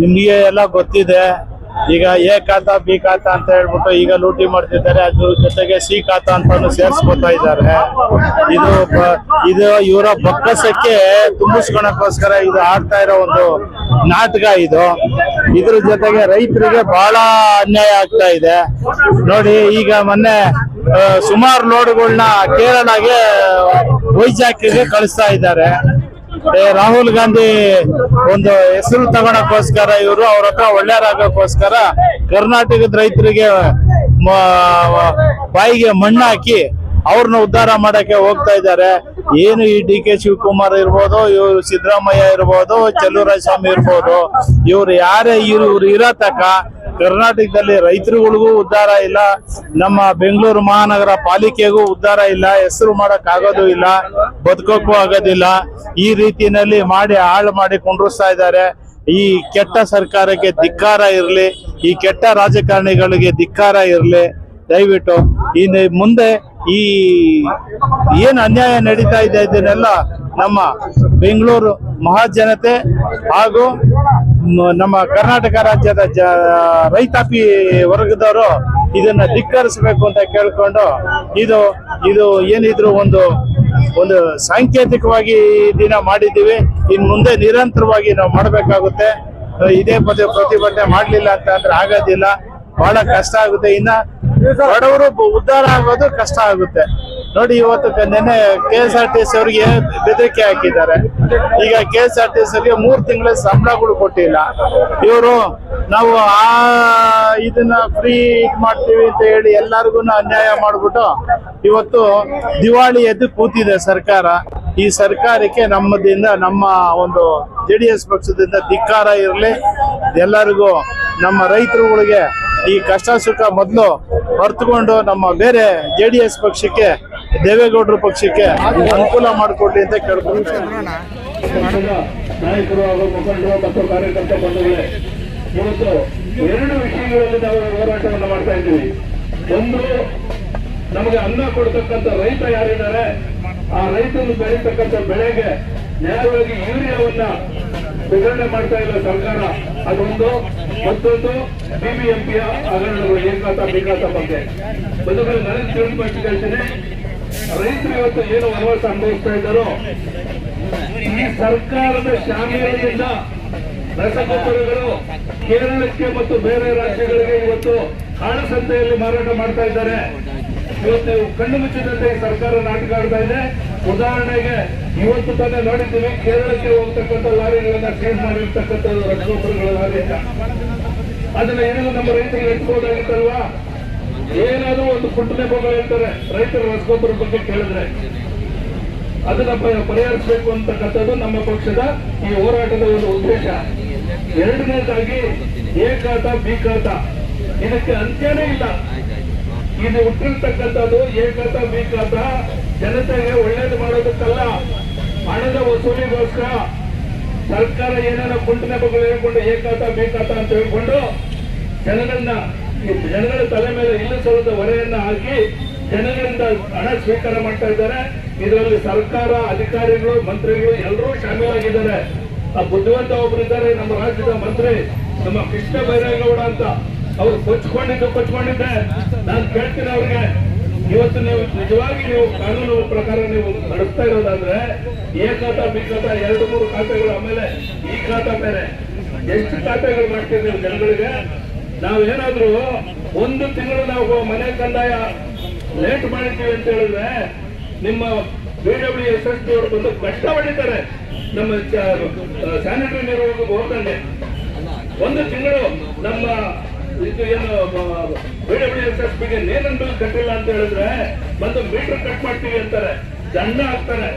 ನಿಮ್ಗೆ ಎಲ್ಲ ಗೊತ್ತಿದೆ. ಈಗ ಎ ಖಾತ, ಬಿ ಖಾತ ಅಂತ ಹೇಳ್ಬಿಟ್ಟು ಈಗ ಲೂಟಿ ಮಾಡ್ತಿದ್ದಾರೆ. ಅದ್ರ ಜೊತೆಗೆ ಸಿ ಖಾತ ಅಂತಾನು ಸೇರ್ಸ್ಕೊತಾ ಇದ್ದಾರೆ. ಇದು ಇದು ಇವರ ಬೊಕ್ಕಸಕ್ಕೆ ತುಂಬಿಸ್ಕೊಳಕ್ಕೋಸ್ಕರ ಇದು ಆಡ್ತಾ ಇರೋ ಒಂದು ನಾಟಕ ಇದು. ಇದ್ರ ಜೊತೆಗೆ ರೈತರಿಗೆ ಬಹಳ ಅನ್ಯಾಯ ಆಗ್ತಾ ಇದೆ. ನೋಡಿ, ಈಗ ಮೊನ್ನೆ ಸುಮಾರು ಲೋಡ್ಗಳನ್ನ ಕೇರಳಗೆ ವೈಜಾಕಿಗೆ ಕಳಿಸ್ತಾ ಇದ್ದಾರೆ. ರಾಹುಲ್ ಗಾಂಧಿ ಒಂದು ಹೆಸರು ತಗೋಣಕ್ಕೋಸ್ಕರ ಇವರು ಅವ್ರ ಹತ್ರ ಒಳ್ಳೆಯರಾಗೋಕ್ಕೋಸ್ಕರ ಕರ್ನಾಟಕದ ರೈತರಿಗೆ ಬಾಯಿಗೆ ಮಣ್ಣು ಹಾಕಿ ಅವ್ರನ್ನ ಉದ್ಧಾರ ಮಾಡಕ್ಕೆ ಹೋಗ್ತಾ ಇದ್ದಾರೆ. ಏನು ಈ ಡಿ ಕೆ ಶಿವಕುಮಾರ್ ಇರ್ಬೋದು, ಇವ್ರು ಸಿದ್ದರಾಮಯ್ಯ ಇರ್ಬೋದು ಸ್ವಾಮಿ ಇರ್ಬೋದು, ಇವ್ರು ಯಾರೇ ಇವ್ರು ಇರೋ ತಕ ಕರ್ನಾಟಕದಲ್ಲಿ ರೈತರುಗಳಿಗೂ ಉದ್ಧಾರ ಇಲ್ಲ, ನಮ್ಮ ಬೆಂಗಳೂರು ಮಹಾನಗರ ಪಾಲಿಕೆಗೂ ಉದ್ಧಾರ ಇಲ್ಲ, ಹೆಸರು ಮಾಡಕ್ ಆಗೋದು ಇಲ್ಲ, ಬದುಕೋಕ್ಕೂ ಆಗೋದಿಲ್ಲ. ಈ ರೀತಿಯಲ್ಲಿ ಮಾಡಿ ಹಾಳು ಮಾಡಿ ಕುಂಡ್ರಿಸ್ತಾ ಇದ್ದಾರೆ. ಈ ಕೆಟ್ಟ ಸರ್ಕಾರಕ್ಕೆ ಧಿಕ್ಕಾರ ಇರಲಿ, ಈ ಕೆಟ್ಟ ರಾಜಕಾರಣಿಗಳಿಗೆ ಧಿಕ್ಕಾರ ಇರಲಿ. ದಯವಿಟ್ಟು ಇನ್ನು ಮುಂದೆ ಈ ಏನು ಅನ್ಯಾಯ ನಡೀತಾ ಇದೆ ಇದನ್ನೆಲ್ಲ ನಮ್ಮ ಬೆಂಗಳೂರು ಮಹಾಜನತೆ ಹಾಗೂ ನಮ್ಮ ಕರ್ನಾಟಕ ರಾಜ್ಯದ ಜ ರೈತಾಪಿ ವರ್ಗದವರು ಇದನ್ನ ಧಿಕ್ಕರಿಸಬೇಕು ಅಂತ ಕೇಳ್ಕೊಂಡು ಇದು ಇದು ಏನಿದ್ರು ಒಂದು ಒಂದು ಸಾಂಕೇತಿಕವಾಗಿ ದಿನ ಮಾಡಿದ್ದೀವಿ. ಇನ್ ಮುಂದೆ ನಿರಂತರವಾಗಿ ನಾವು ಮಾಡಬೇಕಾಗುತ್ತೆ. ಇದೇ ಪದೇ ಪ್ರತಿಭಟನೆ ಮಾಡಲಿಲ್ಲ ಅಂತ ಅಂದ್ರೆ ಆಗೋದಿಲ್ಲ. ಬಹಳ ಕಷ್ಟ ಆಗುತ್ತೆ. ಇನ್ನ ಬಡವರು ಉದ್ಧಾರ ಆಗೋದು ಕಷ್ಟ ಆಗುತ್ತೆ. ನೋಡಿ, ಇವತ್ತು ನಿನ್ನೆ K S R T C ಅವರಿಗೆ ಬೆದರಿಕೆ ಹಾಕಿದ್ದಾರೆ. ಈಗ K S R T C ಅವರಿಗೆ ಮೂರ್ ತಿಂಗಳ ಸಂಬಳಗಳು ಕೊಟ್ಟಿಲ್ಲ. ಇವರು ನಾವು ಆ ಇದನ್ನ ಫ್ರೀ ಇದು ಮಾಡ್ತೀವಿ ಅಂತ ಹೇಳಿ ಎಲ್ಲರಿಗೂ ಅನ್ಯಾಯ ಮಾಡ್ಬಿಟ್ಟು ಇವತ್ತು ದಿವಾಳಿ ಎದ್ದು ಕೂತಿದೆ ಸರ್ಕಾರ. ಈ ಸರ್ಕಾರಕ್ಕೆ ನಮ್ಮದಿಂದ, ನಮ್ಮ ಒಂದು ಜೆ ಡಿ ಎಸ್ ಪಕ್ಷದಿಂದ ಧಿಕ್ಕಾರ ಇರಲಿ. ಎಲ್ಲರಿಗೂ ನಮ್ಮ ರೈತರುಗಳಿಗೆ ಈ ಕಷ್ಟ ಸುಖ ಮೊದಲು ಹೊರ್ತುಕೊಂಡು ನಮ್ಮ ಬೇರೆ ಜೆ ಡಿ ಎಸ್ ಪಕ್ಷಕ್ಕೆ ದೇವೇಗೌಡರ ಪಕ್ಷಕ್ಕೆ ಅನುಕೂಲ ಮಾಡಿಕೊಡ್ಲಿ ಅಂತ ಕೇಳ್ಕೊಂಡು ನಾಯಕರು ಹಾಗೂ ಮುಖಂಡರು ಮತ್ತು ಕಾರ್ಯಕರ್ತ ಬಂಧುಗಳೇ, ಇವತ್ತು ಎರಡು ವಿಷಯಗಳಲ್ಲಿ ನಾವು ಹೋರಾಟವನ್ನು ಮಾಡ್ತಾ ಇದ್ದೀವಿ. ಒಂದು, ನಮಗೆ ಅನ್ನ ಕೊಡ್ತಕ್ಕಂಥ ರೈತ ಯಾರಿದ್ದಾರೆ, ಆ ರೈತನು ಬೆಳೀತಕ್ಕಂಥ ಬೆಳೆಗೆ ನ್ಯಾಯವಾಗಿ ಯೂರಿಯಾವನ್ನ ವಿತರಣೆ ಮಾಡ್ತಾ ಇಲ್ಲ ಸರ್ಕಾರ. ಅದೊಂದು. ಮತ್ತೊಂದು ಬಿಬಿಎಂಪಿಯ ಹಗರಣಗಳು ಏಕಾತ, ಬಿಕಾತ ಬಗ್ಗೆ. ಬದುಕಲು ನನಗೆ ತಿಳಿದುಪಟ್ಟು ಹೇಳ್ತೀನಿ ರೈತರು ಇವತ್ತು ಏನು ವನವಾಸ ಅನುಭವಿಸ್ತಾ ಇದ್ದಾರೋ, ಈ ಸರ್ಕಾರದ ಶಾಮಿಯಾನಿಯಿಂದ ರಸಗೊಬ್ಬರಗಳು ಕೇರಳಕ್ಕೆ ಮತ್ತು ಬೇರೆ ರಾಜ್ಯಗಳಿಗೆ ಇವತ್ತು ಕಾಳಸಂತೆಯಲ್ಲಿ ಮಾರಾಟ ಮಾಡ್ತಾ ಇದ್ದಾರೆ. ಇವತ್ತು ಕಣ್ಣು ಮುಚ್ಚಿದಂತೆ ಸರ್ಕಾರ ನಾಟಕ ಆಡ್ತಾ ಇದೆ. ಉದಾಹರಣೆಗೆ, ಇವತ್ತು ತಾನೇ ನೋಡಿದ್ದೀವಿ, ಕೇರಳಕ್ಕೆ ಹೋಗ್ತಕ್ಕಂಥ ಲಾರಿಗಳನ್ನ ಸೀಸ್ ಮಾಡಿರ್ತಕ್ಕಂಥ ರಸಗೊಬ್ಬರಗಳ ಲಾರಿಯಿಂದ ಅದನ್ನ ಏನಾದ್ರು ನಮ್ಮ ರೈತರಿಗೆ ಎತ್ಕೋದಾಗಿತ್ತಲ್ವಾ ಏನಾದ್ರೂ ಒಂದು ಪುಟ್ಟನೆ ಬಗ್ಗೆ ಹೇಳ್ತಾರೆ, ರೈತರ ರಸಗೊಬ್ಬರ ಬಗ್ಗೆ ಕೇಳಿದ್ರೆ. ಅದನ್ನ ಪರಿಹರಿಸಬೇಕು ಅಂತಕ್ಕಂಥದ್ದು ನಮ್ಮ ಪಕ್ಷದ ಈ ಹೋರಾಟದ ಒಂದು ಉದ್ದೇಶ. ಎರಡನೇದಾಗಿ, ಎ ಖಾತ ಬಿ ಇದಕ್ಕೆ ಅಂತ್ಯನೇ ಇಲ್ಲ. ಇದು ಹುಟ್ಟಿರ್ತಕ್ಕಂಥದ್ದು ಎ ಖಾತ ಖಾತಾ ಜನತೆಗೆ ಒಳ್ಳೇದು ಮಾಡೋದಕ್ಕಲ್ಲ. ಹಣದ ವಸೂಲಿಗೋಸ್ಕರ ಸರ್ಕಾರ ಏನೇನೋ ಕುಂಟನೆ ಬಗ್ಗೆ ಹೇಳ್ಕೊಂಡು ಏಕಾತ ಬೇಕಾತ ಅಂತ ಹೇಳ್ಕೊಂಡು ಜನಗಳನ್ನ ಜನಗಳ ತಲೆ ಮೇಲೆ ಇಲ್ಲ ಸ್ವಲ್ಪ ಹೊರೆಯನ್ನ ಹಾಕಿ ಜನಗಳಿಂದ ಹಣ ಸ್ವೀಕಾರ ಮಾಡ್ತಾ ಇದ್ದಾರೆ. ಇದರಲ್ಲಿ ಸರ್ಕಾರ, ಅಧಿಕಾರಿಗಳು, ಮಂತ್ರಿಗಳು ಎಲ್ಲರೂ ಶಾಮೀಲಾಗಿದ್ದಾರೆ. ಆ ಬುದ್ಧಿವಂತ ಒಬ್ರು ಇದ್ದಾರೆ, ನಮ್ಮ ರಾಜ್ಯದ ಮಂತ್ರಿ, ನಮ್ಮ ಕೃಷ್ಣ ಬೈರೇಗೌಡ ಅಂತ. ಅವ್ರು ಕೊಚ್ಕೊಂಡಿದ್ದು ಕೊಚ್ಕೊಂಡಿದ್ದೆ ನಾನು ಕೇಳ್ತೀನಿ ಅವ್ರಿಗೆ. ಇವತ್ತು ನೀವು ನಿಜವಾಗಿ ನೀವು ಕಾನೂನು ಪ್ರಕಾರ ನೀವು ನಡೆಸ್ತಾ ಇರೋದಾದ್ರೆ ಏ ಖಾತಾ, ಬಿ ಖಾತಾ, ಎರಡು, ಮೂರು ಖಾತೆಗಳು ಆಮೇಲೆ ಈ ಖಾತಾ ಬೇರೆ ಎಷ್ಟು ಖಾತೆಗಳು ಮಾಡ್ತೀರಿ ನೀವು ಜನಗಳಿಗೆ? ನಾವೇನಾದ್ರೂ ಒಂದು ತಿಂಗಳು ನಾವು ಮನೆ ಕಂದಾಯ ಲೇಟ್ ಮಾಡಿದ್ದೀವಿ ಅಂತ ಹೇಳಿದ್ರೆ ನಿಮ್ಮ ಬಿ ಡಬ್ಲ್ಯೂ ಎಸ್ ಎಸ್ ಅವರು ಬಂದು ಕಷ್ಟ ಹೊಡಿತಾರೆ ನಮ್ಮ ಸ್ಯಾನಿಟರಿ ನೀರು ಹೋದಂಗೆ. ಒಂದು ತಿಂಗಳು ನಮ್ಮ ಇದು ಏನು ಬಿ ಡಬ್ಲ್ಯೂ ಎಸ್ ಎಸ್ ಪಿಗೆ ನೇರನ್ ಬಿಲ್ ಕಟ್ಟಿಲ್ಲ ಅಂತ ಹೇಳಿದ್ರೆ ಬಂದು ಮೀಟರ್ ಕಟ್ ಮಾಡ್ತೀವಿ ಅಂತಾರೆ. ದಂಡ ಹಾಕ್ತಾರೆ.